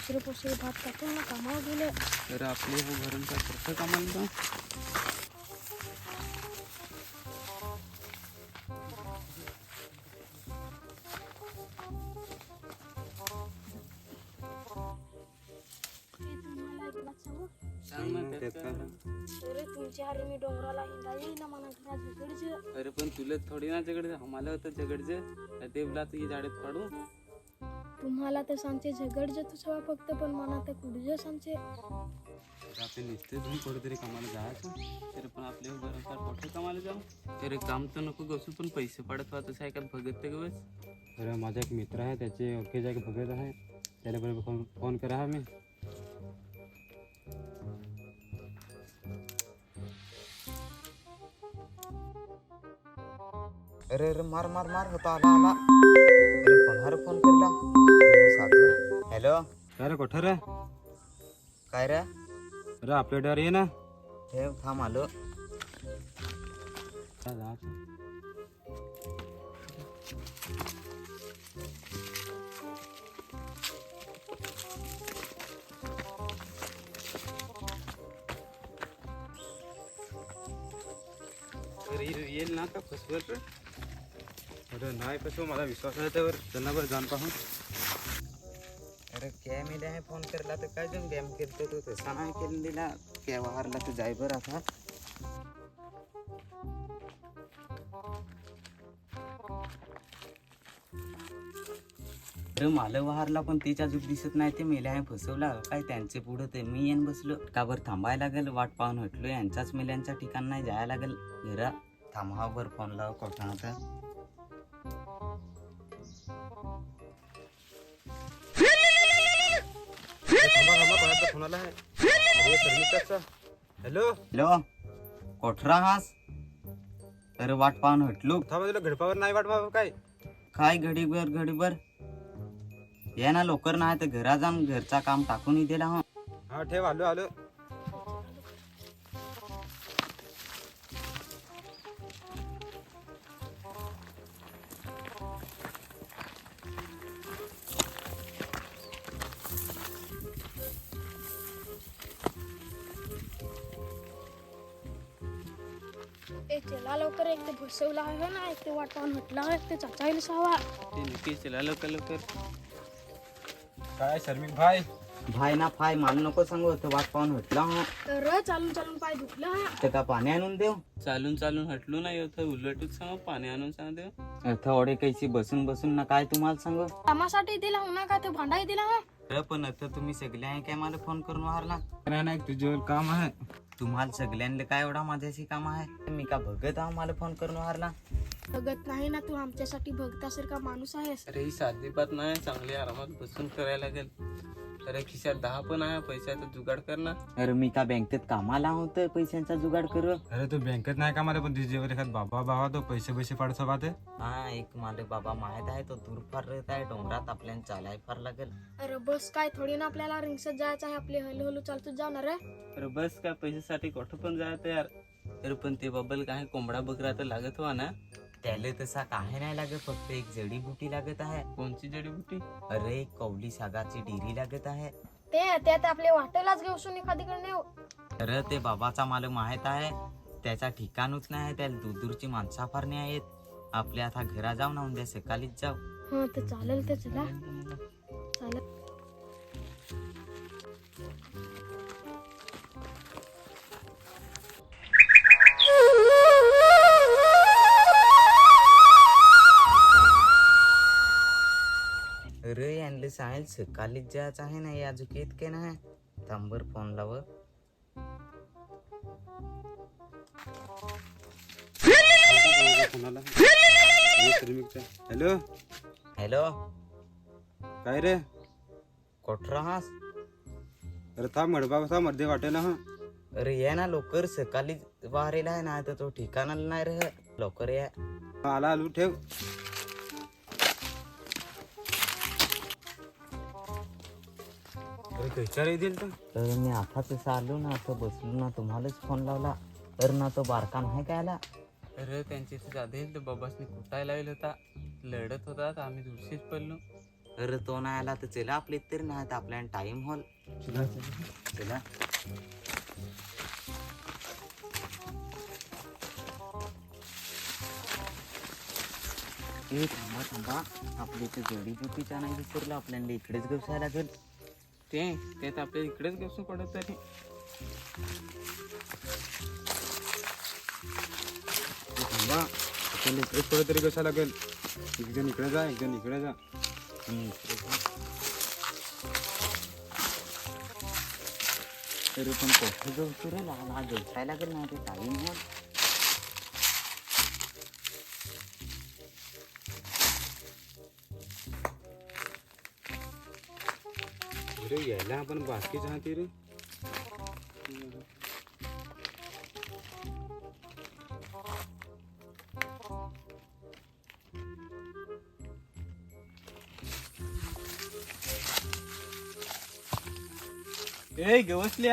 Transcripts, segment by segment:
दुसरे पोसरे भात टाकून ना कामावर गेले तर आपले हो भरून काय करतं कामाला जाऊ अरे मी डोंगराला हिंडा मला घरा अरे पण तुला थोडी ना झगडचे आम्हाला होतं झगडचे देवला तुझी झाडेत पाडू तुम्हाला तर सांगते झगडचे तुझा फक्त पण मला तर कुठजे सांगते तर आपण निघते तुम्ही कुठेतरी कामाला जायचं? तर पण आपल्या बरं फार मोठं कामाला जाऊ. तर काम तर नको बसू पण पैसे पडत व्हा तसं ऐकत भगत ते बस? अरे माझा एक मित्र आहे त्याचे ओके जागे बघत आहे. त्याला बरोबर फ़ोन फ़ोन करा हा मी. अरे अरे मार मार मार होता आला आला. कोणावर फोन केला सागर हॅलो काय रे कोठं रे? काय रे? अरे आपल्या डर ये ना। हे थांब आलो। येईल ना का फसवत अरे नाही कसं मला विश्वास आहे त्यावर. त्यांना बरं जाण पाहून अरे काय मी आहे फोन करला तर काय जाऊन गॅम खेळतो तू? तसा नाही केलं दिला. काय वाहरला तू जाय बरं आता. अरे मला वाहरला पण तिच्या अजून दिसत नाही ते मेल्या आहे फसवला. काय त्यांचे पुढं ते? मी येऊन बसलो. का बरं थांबायला लागेल? वाट पाहून हटलो यांच्याच मेल्यांच्या ठिकाण नाही जायला लागेल. घरा थांबा बरं फोन लाव कोठा आहे? हॅलो? हॅलो? कोठरा हास अरे वाट पाहून हटलो. थांबा तुला घडपावर नाही वाट बाबा काय? काय घडीभर घडीभर ये ना लवकर नाही तर घरा जाऊन घरचा काम टाकून दिला हो. हा ठेव आलो आलो. लवकर एक ते ना एक ते एक ते ते चला लवकर लवकर. काय शर्मिक भाई? भाई ना फाय मला नको सांगू तर वाट पाहून हटला हो तर चालून चालून पाय दुखला. हा तर का पाणी आणून देऊ. चालून चालून हटलो नाही होतं उलटूच सांग पाणी आणून सांग दे थोडे कैसी बसून बसून ना काय तुम्हाला सांगू? कामासाठी दिला हो ना का ते भांडाई दिला हा? अरे पण आता तुम्ही सगळे आहे काय मला फोन करून वारला? नाही नाही तुझ्यावर काम आहे. तुम्हाला सगळ्यांना काय एवढा माझ्याशी काम आहे? मी का बघत आहो मला फोन करून वारला बघत नाही ना तू आमच्यासाठी भगतासारखा माणूस आहेस. अरे ही साधी बात नाही चांगली आरामात बसून करायला लागेल. अरे खिशात दहा पण आहे पैशाचा जुगाड कर ना. अरे मी का बँकेत कामाला होतं पैशांचा जुगाड करू? अरे तू बँकेत नाही का मला पण तुझ्यावर एखाद बाबा बाबा तो पैसे पैसे ते हा एक मला बाबा माहीत आहे तो दूर फार राहत आहे डोंगरात आपल्याला चालाय फार लागेल. अरे बस काय थोडी ना आपल्याला रिंगसत जायचं आहे आपले हलू हलू चालतच जाणार आहे. अरे बस काय पैशासाठी कुठं पण जायचं यार. अरे पण ते बबल काय कोंबडा बकरा तर लागत हो ना. त्याला तसा काही नाही लागत फक्त एक जडीबुटी लागत आहे. कोणची जडीबुटी? अरे कौली सागाची डिरी लागत आहे. ते त्यात आपले वाटेलाच घेऊन एखादीकडे नेऊ. अरे ते बाबाचा मला माहीत आहे. त्याचा ठिकाणच नाही आहे त्याला दूर दूरची माणसा फार नाही आहेत. आपल्या आता घरा जाऊ ना उद्या सकाळीच जाऊ. हा तर चालेल तर चला. चालेल. अरे यांना सांगेल सकाळीच जायचं आहे ना अजून इतके नाही. थांबर फोन लाव. हॅलो. हॅलो. काय रे? कोठ राहास? अरे थांब मडबा कसा मध्ये वाटेला हा. अरे ये ना लवकर सकाळी बाहेरला आहे ना तर तो ठिकाणाला नाही रे लवकर या. आला आलू ठेव. तर. तर मी आता तसं आलो ना असं बसलो ना तुम्हालाच फोन लावला. तर ना तो बारका नाही काय आला? अरे त्यांची इथे तर बाबासनी कुटायला लागला होता. लढत होता तर आम्ही दुसरीच पडलो. अरे तो नाही आला तर चला आपले तरी नाही तर आपल्याला टाइम होल. चला, ए थांबा थांबा. आपली इथे जडीबुटीचा नाही विसरलो आपल्याला इकडेच घुसायला लागेल. ते त्यात आपल्या इकडेच कसं पडत तरी थांबा. आपण इकडेच पडत तरी कसा लागेल. एक जण इकडे जा एक जण इकडे जा. आणि इकडे जा. तरी पण कोठे जाऊ सुरेल हा घुसायला लागेल ना ते टाइम आपण बाकीच हाती रे ए गवसली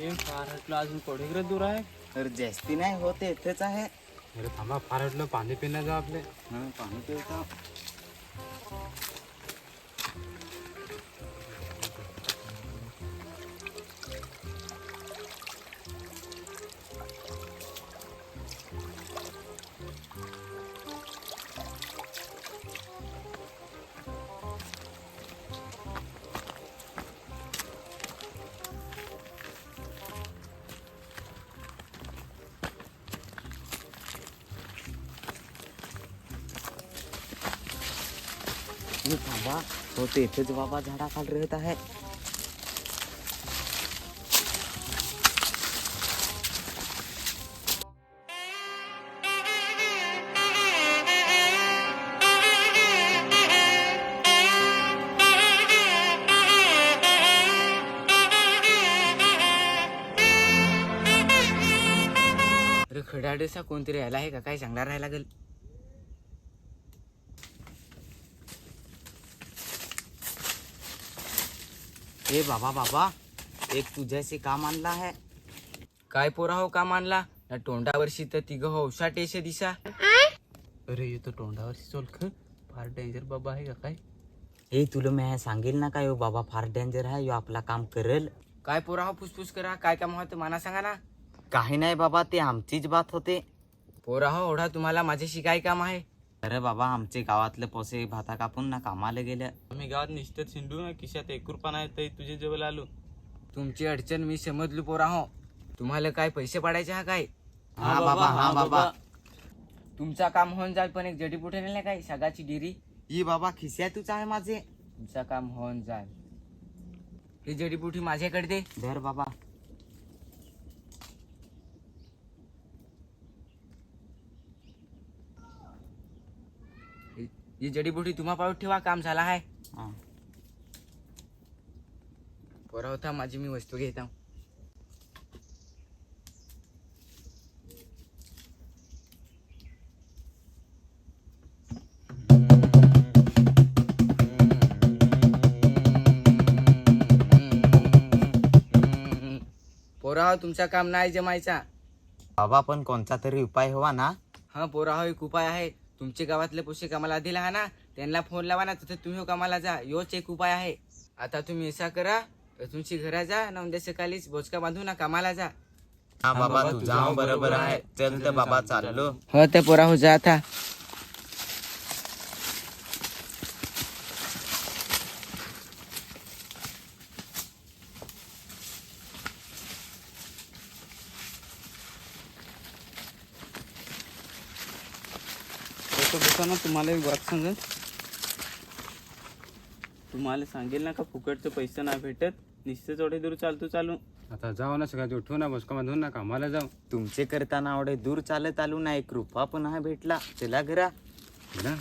गेम फार हटलो अजून कोडेकडे दूर आहे. तर जास्ती नाही होते इथेच आहे. अरे थांबा फार हटलं पाणी पिण्यात जा आपले. हं, पाणी पिवता बाबा तो तेथेच बाबा झाडाखाली राहत आहे. अरे खडाडेसा कोणतरी यायला आहे का? काय चांगला राहायला लागेल? ए बाबा बाबा एक तुझ्याशी काम आणला आहे. काय पोरा हो काम आणला? या तोंडावरशी तर तिघ हो टेसे दिसा अरे ये तो तोंडावरची चोलख फार डेंजर बाबा आहे का काय? हे तुला मी सांगेल ना काय हो बाबा फार डेंजर आहे यो आपला काम करेल. काय पोरा हो फुसफुस करा काय काम होतं मला सांगा ना. काही नाही बाबा ते आमचीच बात होते. पोरा हो ओढा तुम्हाला माझ्याशी काय काम आहे? अरे बाबा आमचे गावातले पोसे भाता कापून ना कामाला गेले. आम्ही गावात निश्चित शिंदू ना खिशात एक रुपया नाही तरी तुझे जवळ आलो. तुमची अडचण मी समजलो पोरा हो. तुम्हाला काय पैसे पाडायचे हा काय? हा बाबा, हा बाबा. तुमचा काम होऊन जाईल पण एक जडीबुटी नाही काय? सगाची डिरी. ही बाबा खिस्यातूच आहे माझे. तुमचा काम होऊन जाईल. ही जडीबुटी माझ्याकडे दे. धर बाबा. ही- ही जडीबुटी तुम्हा पाऊत ठेवा काम झाला आहे. पोरा होता माझी मी वस्तू घेत आहो. पोरा तुमचा काम नाही जमायचा. बाबा पण कोणता तरी उपाय हवा ना. हा पोरा हो एक उपाय आहे. तुमच्या गावातले पोषे कामाला दिला हा. ना त्यांना फोन लावा ना तिथे तुम्ही हो कामाला जा. योच एक उपाय आहे. आता तुम्ही असा करा तुमची घरा जा ना उद्या सकाळीच बोचका बांधू ना कामाला जा. हा बाबा तुझा बरोबर आहे. चल तर बाबा चाललो. हो ते पोरा हो जा आता. बसा ना तुम्हाला एक बात सांग तुम्हाला सांगेल ना का फुकटचं पैसे नाही भेटत नुसतं थोडे दूर चालतो चालू. आता जाऊ ना सगळ्यात उठू ना बसका बांधून ना कामाला जाऊ. तुमचे करताना एवढे दूर चालत आलो ना एक रुपा पण हा भेटला. चला घरा. ना